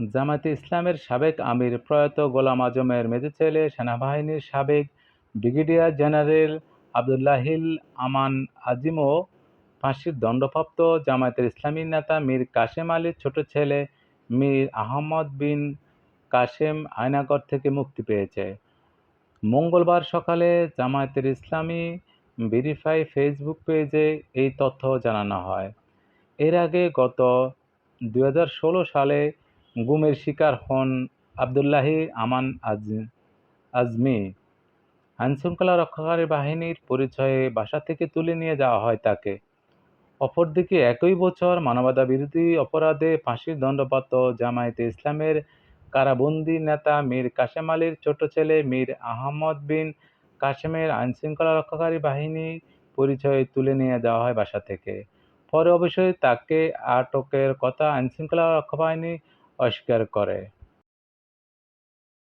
জামায়াতে ইসলামের সাবেক আমির প্রয়াত গোলাম আজমের মেজো ছেলে সেনাবাহিনীর সাবেক ব্রিগেডিয়ার জেনারেল আবদুল্লাহিল আমান আজিমও ফাঁসির দণ্ডপ্রাপ্ত জামায়াতের ইসলামী নেতা মীর কাশেম আলীর ছোট ছেলে মীর আহমদ বিন কাশেম আয়নাগর থেকে মুক্তি পেয়েছে। মঙ্গলবার সকালে জামায়াতের ইসলামী ভেরিফাই ফেসবুক পেজে এই তথ্য জানানো হয়। এর আগে গত দু হাজার ষোলো সালে গুমের শিকার হন আবদুল্লাহি আমান আজ, আজমি। আইনশৃঙ্খলা রক্ষাকারী বাহিনীর পরিচয়ে বাসা থেকে তুলে নিয়ে যাওয়া হয় তাকে। অপরদিকে একই বছর মানবতাবিরোধী অপরাধে ফাঁসির দণ্ডপ্রাপ্ত জামায়াতে ইসলামের কারাবন্দী নেতা মীর কাশেম আলীর ছোট ছেলে মীর আহমদ বিন কাশেমের আইনশৃঙ্খলা রক্ষাকারী বাহিনী পরিচয়ে তুলে নিয়ে যাওয়া হয় বাসা থেকে। পরে অবশ্যই তাকে আটকের কথা আইনশৃঙ্খলা রক্ষা বাহিনী অস্বীকার করে।